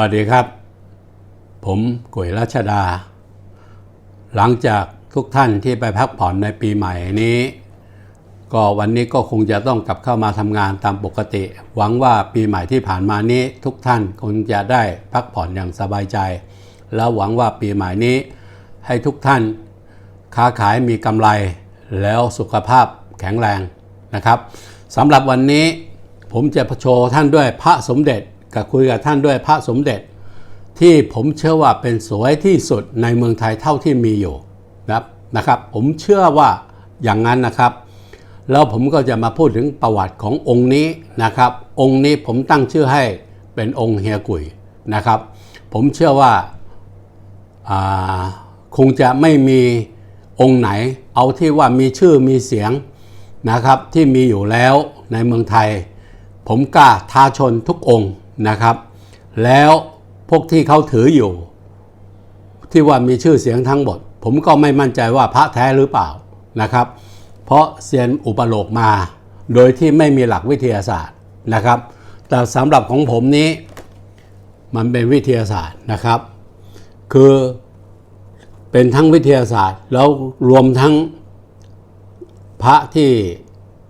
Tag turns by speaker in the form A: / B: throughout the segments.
A: วัสดีครับ ผมกุยรัชดา หลังจากทุกท่านที่ไปพักผ่อนในปีใหม่นี้ ก็วันนี้ก็คงจะต้องกลับเข้ามาทำงานตามปกติ หวังว่าปีใหม่ที่ผ่านมานี้ ทุกท่านคงจะได้พักผ่อนอย่างสบายใจ แล้วหวังว่าปีใหม่นี้ให้ทุกท่านค้าขายมีกำไร แล้วสุขภาพแข็งแรงนะครับสำหรับวันนี้ผมจะโชว์ท่านด้วยพระสมเด็จ กับคุยกับท่านด้วยพระสมเด็จ ที่ผมเชื่อว่าเป็นสวยที่สุดในเมืองไทยเท่าที่มีอยู่นะครับนะครับ ผมเชื่อว่าอย่างนั้นนะครับ แล้วผมก็จะมาพูดถึงประวัติขององค์นี้นะครับ องค์นี้ผมตั้งชื่อให้เป็นองค์เฮียกุยนะครับ ผมเชื่อว่าาคงจะไม่มีองค์ไหน เอาที่ว่ามีชื่อมีเสียงนะครับที่มีอยู่แล้วในเมืองไทย ผมกล้าท้าชนทุกองค์ นะครับ แล้วพวกที่เขาถืออยู่ ที่ว่ามีชื่อเสียงทั้งหมด ผมก็ไม่มั่นใจว่าพระแท้หรือเปล่านะครับ เพราะเซียนอุปโลกมา โดยที่ไม่มีหลักวิทยาศาสตร์นะครับ แต่สำหรับของผมนี้มันเป็นวิทยาศาสตร์นะครับ คือเป็นทั้งวิทยาศาสตร์ แล้วรวมทั้งพระที่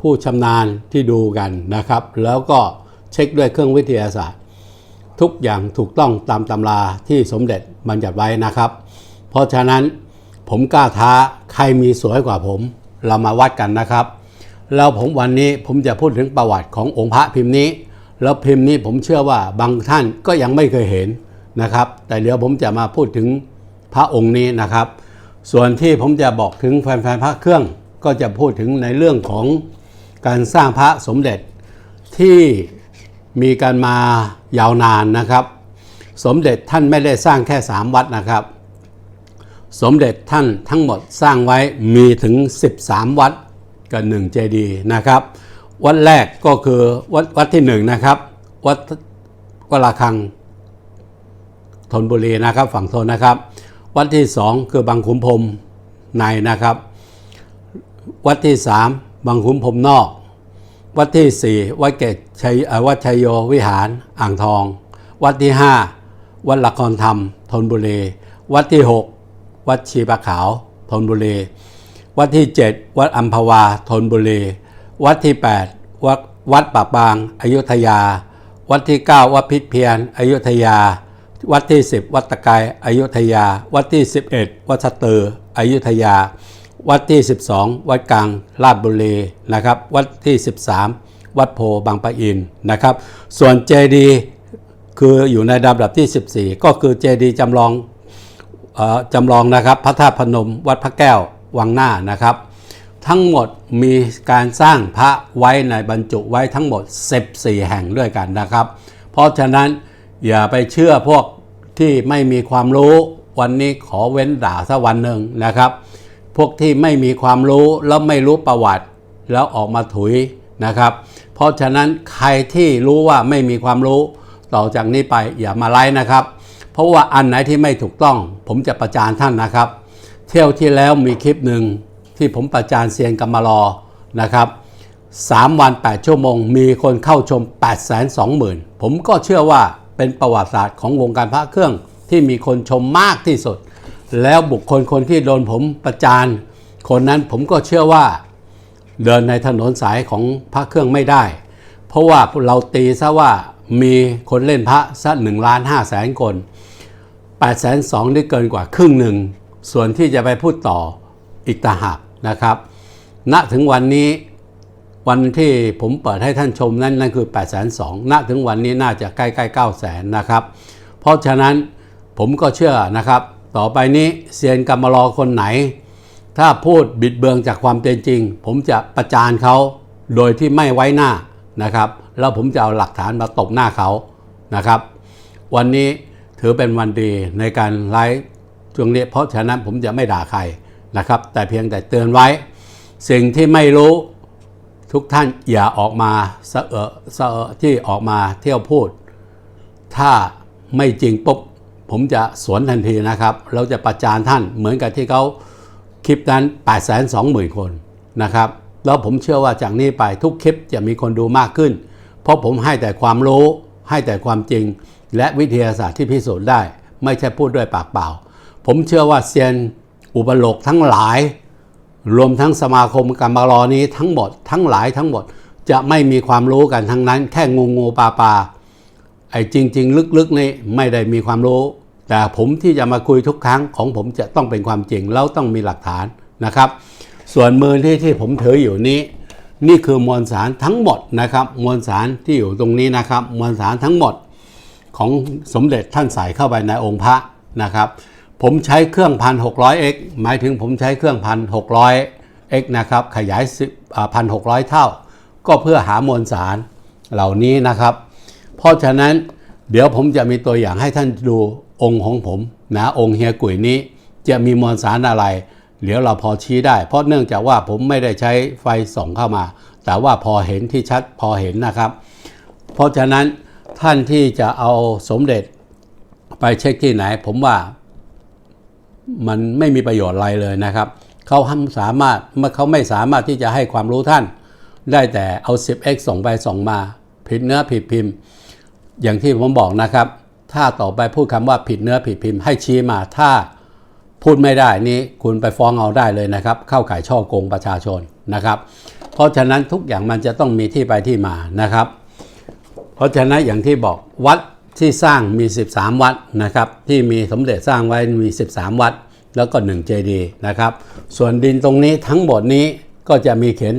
A: ผู้ชำนาญที่ดูกันนะครับ แล้วก็ เช็คด้วยเครื่องวิทยาศาสตร์ ทุกอย่างถูกต้องตามตำราที่สมเด็จบัญญัติไว้นะครับ เพราะฉะนั้นผมกล้าท้าใครมีสวยกว่าผม เรามาวัดกันนะครับ แล้วผมวันนี้ผมจะพูดถึงประวัติขององค์พระพิมพ์นี้ แล้วพิมพ์นี้ผมเชื่อว่าบางท่านก็ยังไม่เคยเห็นนะครับ แต่เดี๋ยวผมจะมาพูดถึงพระองค์นี้นะครับ ส่วนที่ผมจะบอกถึงแฟนๆพระเครื่องก็จะพูดถึงในเรื่องของการสร้างพระสมเด็จที่ มีการมายาวนานนะครับ สมเด็จท่านไม่ได้สร้างแค่ 3 วัดนะครับ สมเด็จท่านทั้งหมดสร้างไว้มีถึง 13 วัดกับหนึ่งเจดีย์นะครับ วัดแรกก็คือวัดวัดที่หนึ่งนะครับวัดวราคังธนบุรีนะครับฝั่งทนนะครับ วัดที่สองคือบางขุนพรมในนะครับ วัดที่สามบางขุนพรมนอก วัดที่สี่วัดเกตชัยวัดชัยโยวิหารอ่างทอง วัดที่ห้าวัดละครธรรมธนบุรีวัดที่หกวัดชีปะขาวธนบุรีวัดที่ 7 วัดอัมพวาธนบุรีวัดที่ 8 วัดวัดปากบางอยุธยา วัดที่ 9 วัดพิษเพียรอยุธยา วัดที่ 10 วัดตะไกอยุธยา วัดที่ 11 วัดสะเตืออยุธยา วัดที่ 12 วัดกลางลาดบุรีนะครับ วัดที่ 13 วัดโพบางปะอินนะครับ ส่วนเจดีคืออยู่ในลำดับที่ 14 ก็คือเจดีจำลองออจำลองนะครับ พระธาตุพนม วัดพระแก้ว วังหน้านะครับ ทั้งหมดมีการสร้างพระไว้ในบรรจุไว้ทั้งหมด 14 แห่งด้วยกันนะครับ เพราะฉะนั้นอย่าไปเชื่อพวกที่ไม่มีความรู้วันนี้ขอเว้นด่าสักวันหนึ่งนะครับ พวกที่ไม่มีความรู้แล้วไม่รู้ประวัติ แล้วออกมาถุยนะครับ เพราะฉะนั้นใครที่รู้ว่าไม่มีความรู้ต่อจากนี้ไปอย่ามาไล่นะครับ เพราะว่าอันไหนที่ไม่ถูกต้อง ผมจะประจานท่านนะครับ เที่ยวที่แล้วมีคลิปหนึ่งที่ผมประจานเซียนกรรมารอนะครับ3วัน 8 ชั่วโมง มีคนเข้าชม 8 2 0 0 0 0 ผมก็เชื่อว่าเป็นประวัติศาสตร์ของวงการพระเครื่องที่มีคนชมมากที่สุด แล้วบุคคลคนที่โดนผมประจานคนนั้นผมก็เชื่อว่า เดินในถนนสายของพระเครื่องไม่ได้ เพราะว่าเราตีซะว่ามีคนเล่นพระสักหนึ่งล้านห้าแสนคน8 2 0 0 0นี่เกินกว่าครึ่งหนึ่ง ส่วนที่จะไปพูดต่ออีกตาหากนะครับณถึงวันนี้วันที่ผมเปิดให้ท่านชมนั่นนั่นคือ8 2 0 0 0ณถึงวันนี้น่าจะใกล้ๆ9 0 0 0 0นะครับ เพราะฉะนั้นผมก็เชื่อนะครับ ต่อไปนี้เซียนกรรมารอคนไหน ถ้าพูดบิดเบือนจากความเป็นจริง ผมจะประจานเขาโดยที่ไม่ไว้หน้านะครับ แล้วผมจะเอาหลักฐานมาตบหน้าเขานะครับ วันนี้ถือเป็นวันดีในการไลฟ์ช่วงนี้เพราะฉะนั้นผมจะไม่ด่าใครนะครับ แต่เพียงแต่เตือนไว้ สิ่งที่ไม่รู้ทุกท่านอย่าออกมาเสอะเสอที่ออกมาเที่ยวพูด ถ้าไม่จริงปุ๊บ ผมจะสวนทันทีนะครับ เราจะประจานท่านเหมือนกับที่เขาคลิปนั้น 8 2 0 0 0 0 คนนะครับ แล้วผมเชื่อว่าจากนี้ไปทุกคลิปจะมีคนดูมากขึ้น เพราะผมให้แต่ความรู้ให้แต่ความจริง และวิทยาศาสตร์ที่พิสูจน์ได้ ไม่ใช่พูดด้วยปากเปล่า ผมเชื่อว่าเซียนอุปโลกทั้งหลาย รวมทั้งสมาคมกรรมารอนี้ทั้งหมดทั้งหลายทั้งหมดจะไม่มีความรู้กันทั้งนั้น แค่งูงูปลาปลาไอ้จริง ๆ ลึกๆนี่ไม่ได้มีความรู้ แต่ผมที่จะมาคุยทุกครั้งของผมจะต้องเป็นความจริงแล้วต้องมีหลักฐานนะครับ ส่วนมือที่ที่ผมถืออยู่นี้ นี่คือมวลสารทั้งหมดนะครับ มวลสารที่อยู่ตรงนี้นะครับ มวลสารทั้งหมดของสมเด็จท่านใส่เข้าไปในองค์พระนะครับ ผมใช้เครื่องพันหกร้อยเอกหมายถึงผมใช้เครื่องพันหกร้อยเอกนะครับขยายพันหกร้อยเท่า ก็เพื่อหามวลสารเหล่านี้นะครับ เพราะฉะนั้นเดี๋ยวผมจะมีตัวอย่างให้ท่านดู องค์ของผมนะองค์เฮียกุยนี้จะมีมวลสารอะไรเดี๋ยวเราพอชี้ได้ เพราะเนื่องจากว่าผมไม่ได้ใช้ไฟส่องเข้ามา แต่ว่าพอเห็นที่ชัดพอเห็นนะครับ เพราะฉะนั้นท่านที่จะเอาสมเด็จไปเช็คที่ไหน ผมว่ามันไม่มีประโยชน์อะไรเลยนะครับเขาสามารถเมื่อเขาไม่สามารถที่จะให้ความรู้ท่าน ได้แต่เอา 10x ส่งไปส่งมา ผิดเนื้อผิดพิมพ์ อย่างที่ผมบอกนะครับ ถ้าต่อไปพูดคำว่าผิดเนื้อผิดพิมพ์ให้ชี้มาถ้าพูดไม่ได้นี้คุณไปฟ้องเอาได้เลยนะครับ เข้าข่ายช่อโกงประชาชนนะครับ เพราะฉะนั้นทุกอย่างมันจะต้องมีที่ไปที่มานะครับ เพราะฉะนั้นอย่างที่บอกวัดที่สร้างมี 13 วัดนะครับ ที่มีสมเด็จสร้างไว้มี 13 วัด แล้วก็1เจดีย์นะครับ ส่วนดินตรงนี้ทั้งหมดนี้ก็จะมีเขียน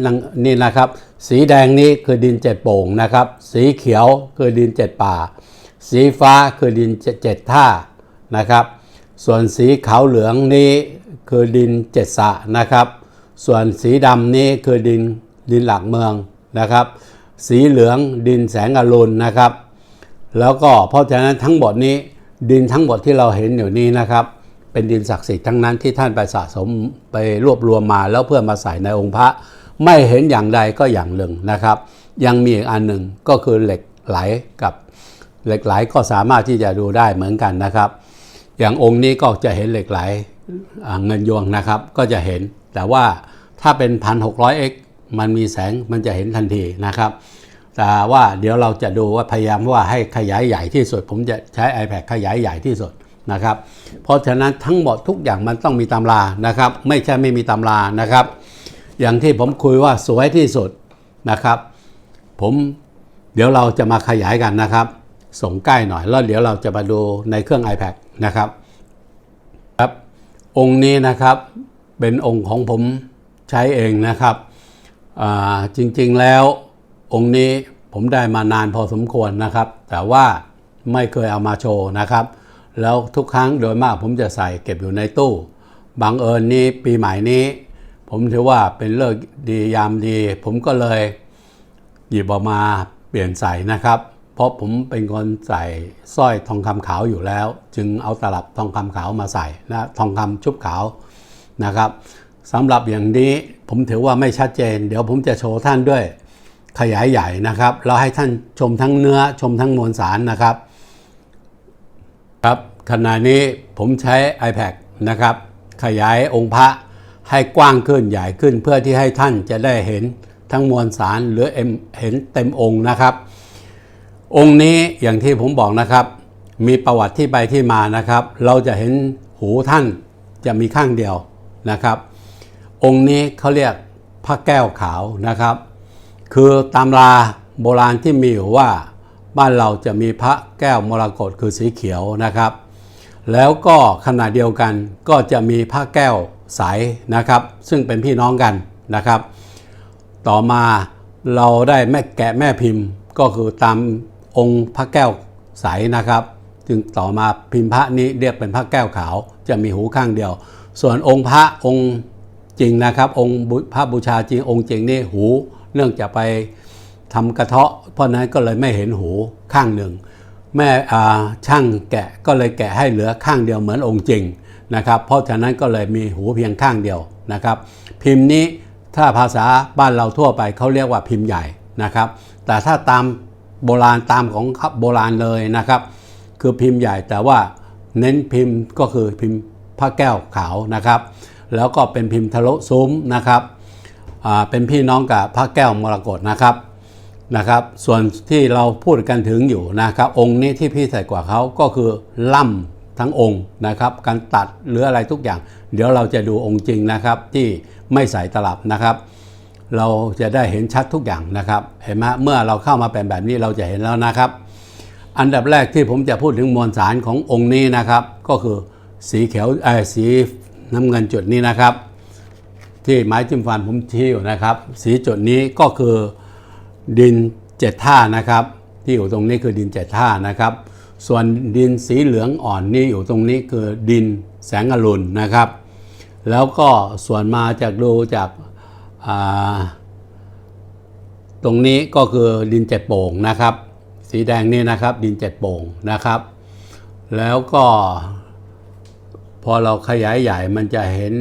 A: นี่นะครับ สีแดงนี้คือดินเจ็ดโป่งนะครับ สีเขียวคือดินเจ็ดป่า สีฟ้าคือดินเจ็ดท่านะครับ ส่วนสีขาวเหลืองนี้คือดินเจ็ดสะนะครับ ส่วนสีดำนี้คือดินดินหลักเมืองนะครับ สีเหลืองดินแสงอรุณนะครับ แล้วก็เพราะฉะนั้นทั้งหมดนี้ดินทั้งหมดที่เราเห็นอยู่นี้นะครับ เป็นดินศักดิ์สิทธิ์ทั้งนั้นที่ท่านไปสะสมไปรวบรวมมาแล้วเพื่อมาใส่ในองค์พระ ไม่เห็นอย่างใดก็อย่างหนึ่งนะครับ ยังมีอีกอันหนึ่งก็คือเหล็กไหลกับ เหล็กไหลก็สามารถที่จะดูได้เหมือนกันนะครับ อย่างองค์นี้ก็จะเห็นเหล็กไหลเงินยวงนะครับก็จะเห็น แต่ว่าถ้าเป็น 1,600x มันมีแสงมันจะเห็นทันทีนะครับ แต่ว่าเดี๋ยวเราจะดูว่าพยายามว่าให้ขยายใหญ่ที่สุด ผมจะใช้ iPad ขยายใหญ่ที่สุดนะครับ เพราะฉะนั้นทั้งหมดทุกอย่างมันต้องมีตำรานะครับ ไม่ใช่ไม่มีตำรานะครับ อย่างที่ผมคุยว่าสวยที่สุดนะครับ ผมเดี๋ยวเราจะมาขยายกันนะครับ ส่งใกล้หน่อย แล้วเดี๋ยวเราจะมาดูในเครื่อง iPad นะครับครับ องค์นี้นะครับเป็นองค์ของผมใช้เองนะครับจริงๆแล้วองค์นี้ผมได้มานานพอสมควรนะครับ แต่ว่าไม่เคยเอามาโชว์นะครับ แล้วทุกครั้งโดยมากผมจะใส่เก็บอยู่ในตู้บังเอิญนี้ปีใหม่นี้ ผมถือว่าเป็นเลิกดียามดี ผมก็เลยหยิบออกมาเปลี่ยนใส่นะครับ เพราะผมเป็นคนใส่สร้อยทองคำขาวอยู่แล้ว จึงเอาตลับทองคำขาวมาใส่นะทองคำชุบขาวนะครับสำหรับอย่างนี้ผมถือว่าไม่ชัดเจน เดี๋ยวผมจะโชว์ท่านด้วยขยายใหญ่นะครับแล้วให้ท่านชมทั้งเนื้อชมทั้งมวลสารนะครับครับขณะนี้ผมใช้ iPad นะครับขยายองค์พระให้กว้างขึ้นใหญ่ขึ้นเพื่อที่ให้ท่านจะได้เห็นทั้งมวลสารหรือเห็นเต็มองค์นะครับ องค์นี้อย่างที่ผมบอกนะครับ มีประวัติที่ไปที่มานะครับ เราจะเห็นหูท่านจะมีข้างเดียวนะครับ องค์นี้เขาเรียกพระแก้วขาวนะครับ คือตำราโบราณที่มีอยู่ว่า บ้านเราจะมีพระแก้วมรกตคือสีเขียวนะครับ แล้วก็ขณะเดียวกันก็จะมีพระแก้วใสนะครับ ซึ่งเป็นพี่น้องกันนะครับ ต่อมาเราได้แม่แกะแม่พิมพ์ก็คือตาม องค์พระแก้วใสนะครับ จึงต่อมาพิมพ์พระนี้เรียกเป็นพระแก้วขาว จะมีหูข้างเดียว ส่วนองค์พระองค์จริงนะครับ องค์พระบูชาจริงองค์จริงนี่หู เนื่องจากไปทำกระเทาะ เพราะนั้นก็เลยไม่เห็นหูข้างหนึ่ง แม่ช่างแกะก็เลยแกะให้เหลือข้างเดียวเหมือนองค์จริงนะครับ เพราะฉะนั้นก็เลยมีหูเพียงข้างเดียวนะครับ พิมพ์นี้ถ้าภาษาบ้านเราทั่วไปเขาเรียกว่าพิมพ์ใหญ่นะครับ แต่ถ้าตาม โบราณตามของโบราณเลยนะครับ คือพิมพ์ใหญ่แต่ว่าเน้นพิมพ์ก็คือพิมพ์พระแก้วขาวนะครับ แล้วก็เป็นพิมพ์ทะลุซุ้มนะครับเป็นพี่น้องกับพระแก้วมรกตนะครับนะครับ ส่วนที่เราพูดกันถึงอยู่นะครับ องค์นี้ที่พิเศษกว่าเขาก็คือล่ำทั้งองค์นะครับ การตัดหรืออะไรทุกอย่าง เดี๋ยวเราจะดูองค์จริงนะครับที่ไม่ใส่ตลับนะครับ เราจะได้เห็นชัดทุกอย่างนะครับ เห็นไหมเมื่อเราเข้ามาเป็นแบบนี้เราจะเห็นแล้วนะครับ อันดับแรกที่ผมจะพูดถึงมวลสารขององค์นี้นะครับ ก็คือสีเขียวเออสีน้ำเงินจุดนี้นะครับ ที่ไม้จิ้มฟันผมชี้อยู่นะครับ สีจุดนี้ก็คือดินเจ็ดท่านะครับ ที่อยู่ตรงนี้คือดินเจ็ดท่านะครับ ส่วนดินสีเหลืองอ่อนนี่อยู่ตรงนี้คือดินแสงอรุณนะครับ แล้วก็ส่วนมาจากดูจาก ตรงนี้ก็คือดินเจ็ดโป่งนะครับ สีแดงนี่นะครับ ดินเจ็ดโป่งนะครับ แล้วก็ พอเราขยายใหญ่มันจะเห็น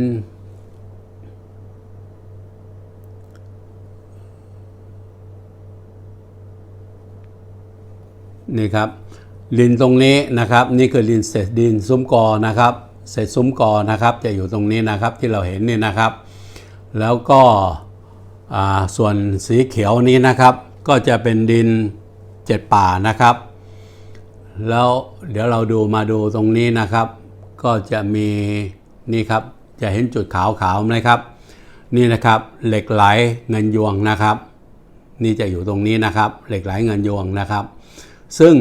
A: นี่ครับดินตรงนี้นะครับ นี่คือดินเศษดินซุ้มกอนะครับเศษซุ้มกอนะครับ จะอยู่ตรงนี้นะครับที่เราเห็นนี่นะครับ แล้วก็ส่วนสีเขียวนี้นะครับก็จะเป็นดินเจ็ดป่านะครับ แล้วเดี๋ยวเราดูมาดูตรงนี้นะครับ ก็จะมีนี่ครับจะเห็นจุดขาวๆไหมครับ นี่นะครับเหล็กไหลเงินยวงนะครับ นี่จะอยู่ตรงนี้นะครับ เหล็กไหลเงินยวงนะครับ ซึ่ง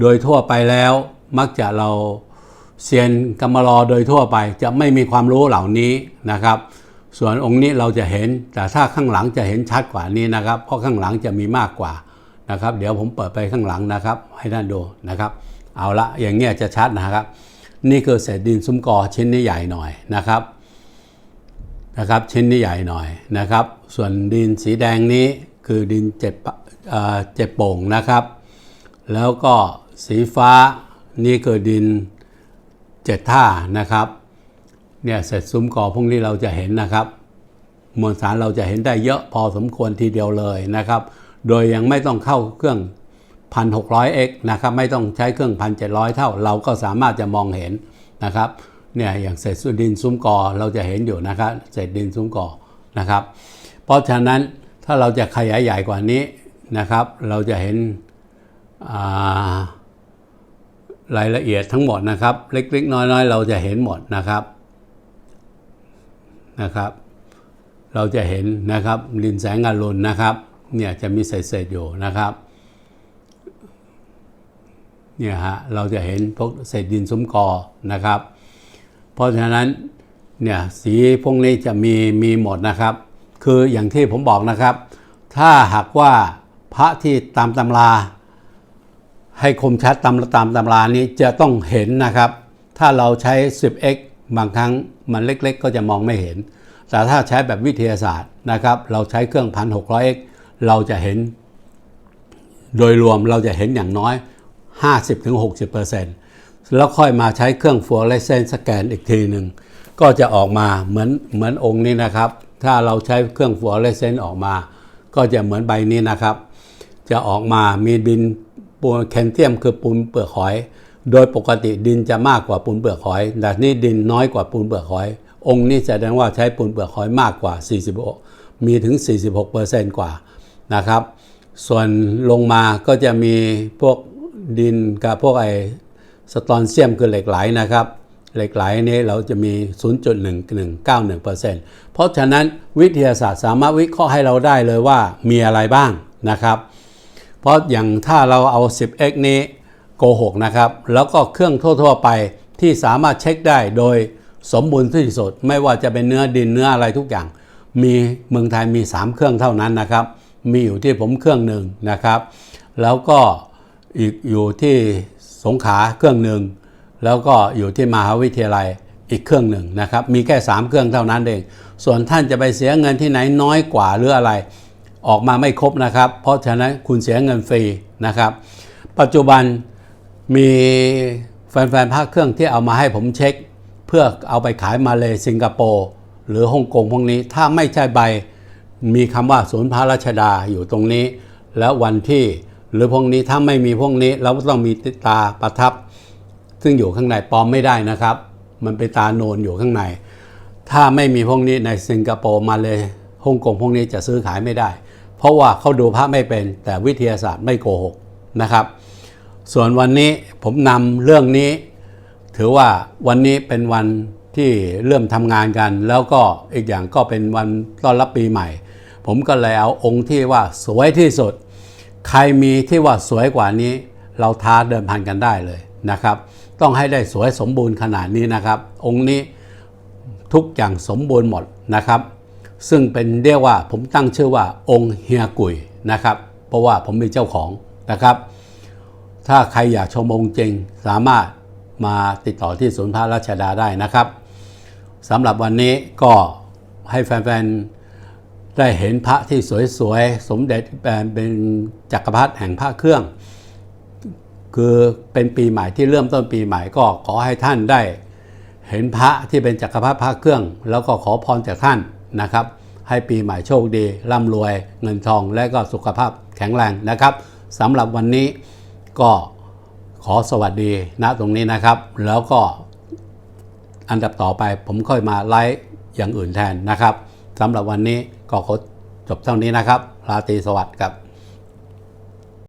A: โดยทั่วไปแล้วมักจะเราเซียนกรรมลอโดยทั่วไปจะไม่มีความรู้เหล่านี้นะครับ ส่วนองค์นี้เราจะเห็น แต่ถ้าข้างหลังจะเห็นชัดกว่านี้นะครับ เพราะข้างหลังจะมีมากกว่านะครับ เดี๋ยวผมเปิดไปข้างหลังนะครับ ให้ท่านดูนะครับ เอาละอย่างเงี้ยจะชัดนะครับ นี่คือเศษดินซุ้มกอชิ้นนี้ใหญ่หน่อยนะครับนะครับชิ้นนี้ใหญ่หน่อยนะครับ ส่วนดินสีแดงนี้คือดินเจ็ดปะเอ่อเจ็ดโป่งนะครับ แล้วก็สีฟ้านี่คือดินเจ็ดท่านะครับ เนี่ยเสร็จซุ้มก่อพวกนี้เราจะเห็นนะครับ มวลสารเราจะเห็นได้เยอะพอสมควรทีเดียวเลยนะครับ โดยยังไม่ต้องเข้าเครื่อง 1,600x นะครับไม่ต้องใช้เครื่อง 1,700 เท่าเราก็สามารถจะมองเห็นนะครับเนี่ยอย่างเศษดินซุ้มกอเราจะเห็นอยู่นะครับเศษดินซุ้มกอนะครับ เพราะฉะนั้นถ้าเราจะขยายใหญ่กว่านี้นะครับ เราจะเห็นรายละเอียดทั้งหมดนะครับ เล็กๆ น้อยๆ เราจะเห็นหมดนะครับ นะครับ เราจะเห็นนะครับลินแสงอรุณนะครับเนี่ยจะมีเศษๆอยู่นะครับเนี่ยฮะเราจะเห็นพวกเศษดินซุ้มกอนะครับ เพราะฉะนั้นเนี่ยสีพวกนี้จะมีมีหมดนะครับ คืออย่างที่ผมบอกนะครับ ถ้าหากว่าพระที่ตามตำราให้คมชัดตามตามตำรานี้จะต้องเห็นนะครับ ถ้าเราใช้ 10x บางครั้ง มันเล็กๆ ก็จะมองไม่เห็น แต่ถ้าใช้แบบวิทยาศาสตร์นะครับ เราใช้เครื่อง 1600x เราจะเห็น โดยรวมเราจะเห็นอย่างน้อย 50-60%แล้วค่อยมาใช้เครื่องฟลูออเรสเซนต์สแกนอีกทีหนึ่งก็จะออกมาเหมือนเหมือนองค์นี้นะครับ ถ้าเราใช้เครื่องฟลูออเรสเซนต์ออกมา ก็จะเหมือนใบนี้นะครับ จะออกมามีดินปูนแคลเซียมคือปูนเปลือกหอย โดยปกติดินจะมากกว่าปูนเปลือกหอยแต่นี่ดินน้อยกว่าปูนเปลือกหอย องค์นี้แสดงว่าใช้ปูนเปลือกหอยมากกว่า46มีถึง 46%กว่านะครับ ส่วนลงมาก็จะมีพวกดินกับพวกไอสตอนเซียมคือเหล็กไหลนะครับ เหล็กไหลนี้เราจะมี 0.1191%เพราะฉะนั้นวิทยาศาสตร์สามารถวิเคราะห์ให้เราได้เลยว่ามีอะไรบ้างนะครับ เพราะอย่างถ้าเราเอา 10x นี้ โกหกนะครับ แล้วก็เครื่องทั่วๆไปที่สามารถเช็คได้โดยสมบูรณ์ที่สุด ไม่ว่าจะเป็นเนื้อดินเนื้ออะไรทุกอย่าง มีเมืองไทยมี 3 เครื่องเท่านั้นนะครับ มีอยู่ที่ผมเครื่องหนึ่งนะครับ แล้วก็อีกอยู่ที่สงขาเครื่องหนึ่งแล้วก็อยู่ที่มหาวิทยาลัยอีกเครื่องหนึ่งนะครับ มีแค่ 3 เครื่องเท่านั้นเอง ส่วนท่านจะไปเสียเงินที่ไหนน้อยกว่าหรืออะไร ออกมาไม่ครบนะครับ เพราะฉะนั้นคุณเสียเงินฟรีนะครับ ปัจจุบัน มีแฟนๆภาคเครื่องที่เอามาให้ผมเช็ค เพื่อเอาไปขายมาเลยสิงคโปร์หรือฮ่องกงพวกนี้ ถ้าไม่ใช่ใบ มีคำว่าศูนย์พระราชดาอยู่ตรงนี้ แล้ววันที่หรือพวกนี้ถ้าไม่มีพวกนี้เราก็ต้องมีติตาประทับ ซึ่งอยู่ข้างในปลอมไม่ได้นะครับ มันเป็นตาโนนอยู่ข้างใน ถ้าไม่มีพวกนี้ในสิงคโปร์มาเลยฮ่องกงพวกนี้จะซื้อขายไม่ได้ เพราะว่าเขาดูพระไม่เป็นแต่วิทยาศาสตร์ไม่โกหกนะครับ ส่วนวันนี้ผมนำเรื่องนี้ ถือว่าวันนี้เป็นวันที่เริ่มทำงานกัน แล้วก็อีกอย่างก็เป็นวันต้อนรับปีใหม่ ผมก็เลยเอาองค์ที่ว่าสวยที่สุด ใครมีที่ว่าสวยกว่านี้ เราท้าเดิมพันกันได้เลยนะครับ ต้องให้ได้สวยสมบูรณ์ขนาดนี้นะครับ องค์นี้ทุกอย่างสมบูรณ์หมดนะครับ ซึ่งเป็นเรียกว่าผมตั้งชื่อว่าองค์เฮียกุยนะครับ เพราะว่าผมเป็นเจ้าของนะครับ ถ้าใครอยากชมองค์จริงสามารถมาติดต่อที่ศูนย์พระราชดาได้นะครับสำหรับวันนี้ก็ให้แฟนๆ ได้เห็นพระที่สวยๆ สมเด็จเป็นจักรพรรดิแห่งพระเครื่อง คือเป็นปีใหม่ที่เริ่มต้นปีใหม่ก็ขอให้ท่านได้ เห็นพระที่เป็นจักรพรรดิพระเครื่อง แล้วก็ขอพรจากท่านนะครับ ให้ปีใหม่โชคดีร่ำรวยเงินทองและก็สุขภาพแข็งแรงนะครับสำหรับวันนี้ ก็ขอสวัสดีณตรงนี้นะครับ แล้วก็อันดับต่อไปผมค่อยมาไลฟ์อย่างอื่นแทนนะครับสำหรับวันนี้ก็ขอจบเท่านี้นะครับราตรีสวัสดิ์ครับ